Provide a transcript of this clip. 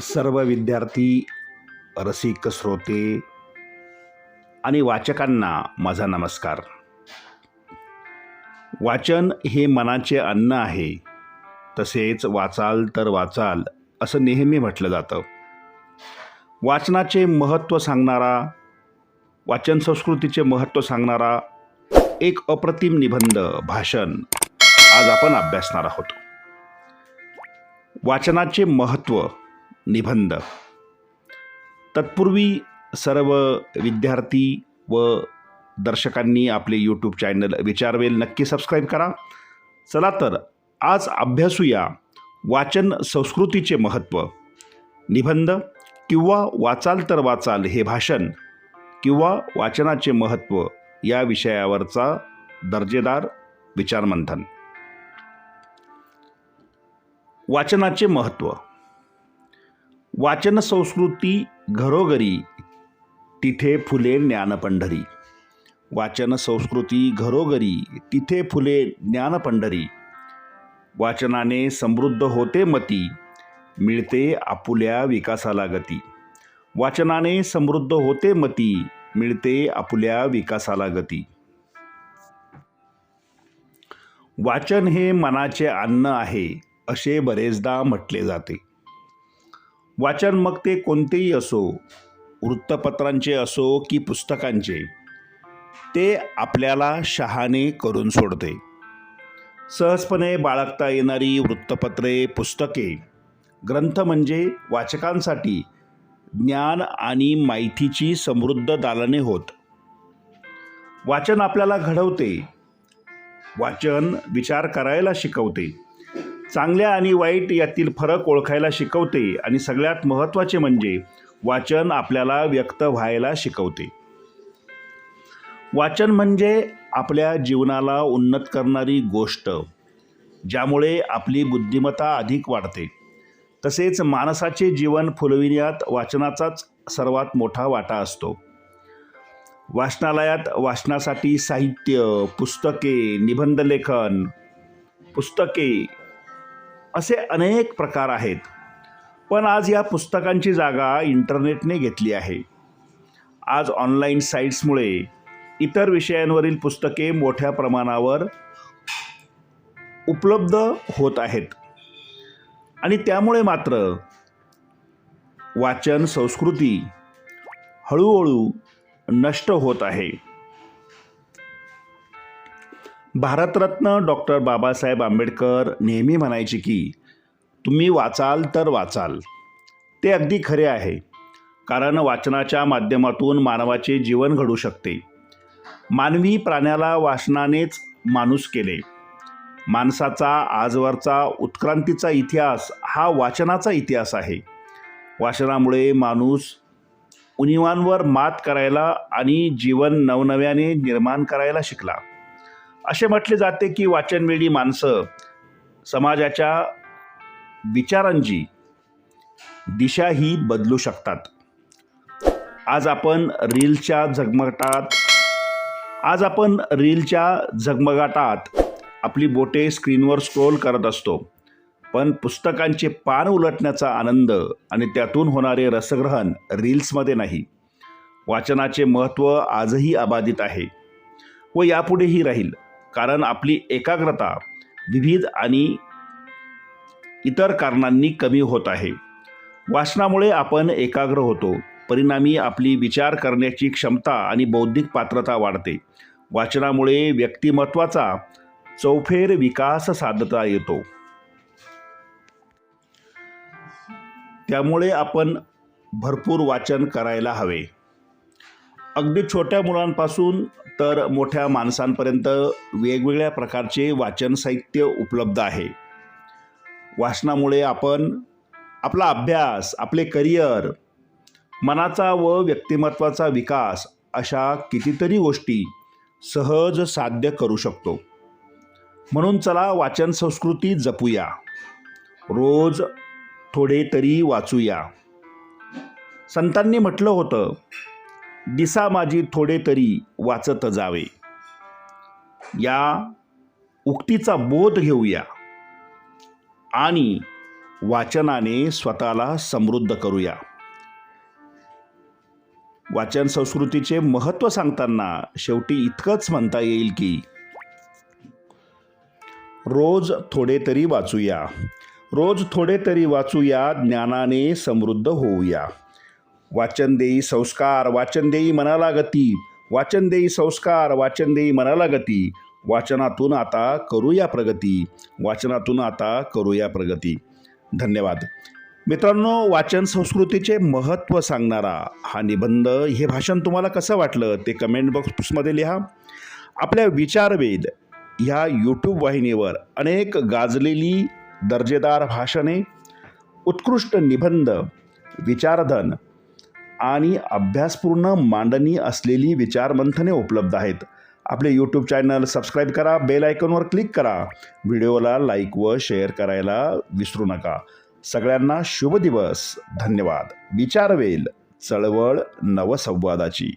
सर्व विद्यार्थी रसिक श्रोते आणि वाचकांना माझा नमस्कार. वाचन हे मनाचे अन्न आहे. तसेच वाचाल तर वाचाल असं नेहमी म्हटलं जातं. वाचनाचे महत्त्व सांगणारा वाचन संस्कृतीचे महत्त्व सांगणारा एक अप्रतिम निबंध भाषण आज आपण अभ्यासणार आहोत. वाचनाचे महत्त्व निबंध. तत्पूर्वी सर्व विद्यार्थी व दर्शकांनी आपले यूट्यूब चॅनल विचारवेल नक्की सबस्क्राईब करा. चला तर आज अभ्यासूया वाचन संस्कृतीचे महत्त्व. निबंध किंवा वाचाल तर वाचाल हे भाषण किंवा वाचनाचे महत्त्व या विषयावरचा दर्जेदार विचारमंथन. वाचनाचे महत्त्व. वाचन संस्कृती घरोघरी तिथे फुले ज्ञानपंढरी. वाचन संस्कृती घरोघरी तिथे फुले ज्ञानपंढरी. वाचनाने समृद्ध होते मती मिळते आपुल्या विकासाला गती. वाचनाने समृद्ध होते मती मिळते आपुल्या विकासाला गती. वाचन हे मनाचे अन्न आहे असे बरेचदा म्हटले जाते. वाचन मग ते कोणतेही असो वृत्तपत्रांचे असो की पुस्तकांचे ते आपल्याला शहाणे करून सोडते. सहजपणे बाळगता येणारी वृत्तपत्रे पुस्तके ग्रंथ म्हणजे वाचकांसाठी ज्ञान आणि माहितीची समृद्ध दालने होत. वाचन आपल्याला घडवते वाचन विचार करायला शिकवते. चांगल्या आणि वाईट यातील फरक ओळखायला शिकवते आणि सगळ्यात महत्त्वाचे म्हणजे वाचन आपल्याला व्यक्त व्हायला शिकवते. वाचन म्हणजे आपल्या जीवनाला उन्नत करणारी गोष्ट ज्यामुळे आपली बुद्धिमत्ता अधिक वाढते. तसेच माणसाचे जीवन फुलविण्यात वाचनाचाच सर्वात मोठा वाटा असतो. वाचनालयात वाचनासाठी साहित्य पुस्तके निबंधलेखन पुस्तके असे अनेक प्रकार आहेत. पण आज या पुस्तकांची जागा इंटरनेटने घेतली आहे. आज ऑनलाईन साईट्समुळे इतर विषयांवरील पुस्तके मोठ्या प्रमाणावर उपलब्ध होत आहेत. आणि त्यामुळे मात्र वाचन संस्कृती हळूहळू नष्ट होत आहे. भारतरत्न डॉक्टर बाबासाहेब आंबेडकर नेहमी म्हणायचे की तुम्ही वाचाल तर वाचाल. ते अगदी खरे आहे कारण वाचनाच्या माध्यमातून मानवाचे जीवन घडू शकते. मानवी प्राण्याला वाचनानेच माणूस केले. माणसाचा आजवरचा उत्क्रांतीचा इतिहास हा वाचनाचा इतिहास आहे. वाचनामुळे माणूस उणिवांवर मात करायला आणि जीवन नवनव्याने निर्माण करायला शिकला. असे म्हटले जाते की वाचनवेळी माणसं समाजाच्या विचारांची दिशा ही बदलू शकतात. आज आपण रीलच्या झगमगाटात आज आपण रीलच्या झगमगाटात आपली बोटे स्क्रीनवर स्क्रोल करत असतो. पण पुस्तकांचे पान उलटण्याचा आनंद आणि त्यातून होणारे रसग्रहण रील्समध्ये नाही. वाचनाचे महत्त्व आजही अबाधित आहे व यापुढेही राहील. कारण आपली एकाग्रता विविध आणि इतर कारणांनी कमी होत आहे. वाचनामुळे आपण एकाग्र होतो. परिणामी आपली विचार करण्याची क्षमता आणि बौद्धिक पात्रता वाढते. वाचनामुळे व्यक्तिमत्वाचा चौफेर विकास साधता येतो. त्यामुळे आपण भरपूर वाचन करायला हवे. अगदी छोट्या मुलांपासून तर मोठ्या माणसांपर्यंत वेगवेगळ्या प्रकारचे वाचन साहित्य उपलब्ध आहे. वाचनामुळे आपण आपला अभ्यास आपले करिअर मनाचा व व्यक्तिमत्वाचा विकास अशा कितीतरी गोष्टी सहज साध्य करू शकतो. म्हणून चला वाचन संस्कृती जपूया. रोज थोडे तरी वाचूया. संतांनी म्हटलं होतं दिसा माझी थोडे तरी वाचत जावे. या उक्तीचा बोध घेऊया आणि वाचनाने स्वतःला समृद्ध करूया. वाचन संस्कृतीचे महत्त्व सांगताना शेवटी इतकंच म्हणता येईल की रोज थोडे तरी वाचूया. रोज थोडे तरी वाचूया ज्ञानाने समृद्ध होऊया. वाचन देई संस्कार वाचन देई मनाला गती. वाचन देई संस्कार वाचन देई मनाला गती. वाचनातून आता करूया प्रगती. वाचनातून आता करूया प्रगती. धन्यवाद. मित्रांनो वाचन संस्कृतीचे महत्त्व सांगणारा हा निबंध हे भाषण तुम्हाला कसं वाटलं ते कमेंट बॉक्समध्ये लिहा. आपल्या विचारवेद ह्या यूट्यूब वाहिनीवर अनेक गाजलेली दर्जेदार भाषणे उत्कृष्ट निबंध विचारधन आणि अभ्यासपूर्ण मांडणी असलेली विचारमंथने उपलब्ध आहेत. आपले यूट्यूब चॅनल सबस्क्राईब करा बेल आयकॉनवर क्लिक करा. व्हिडिओला लाईक व शेअर करायला विसरू नका. सगळ्यांना शुभ दिवस. धन्यवाद. विचारवेल. चळवळ नवसंवादाची.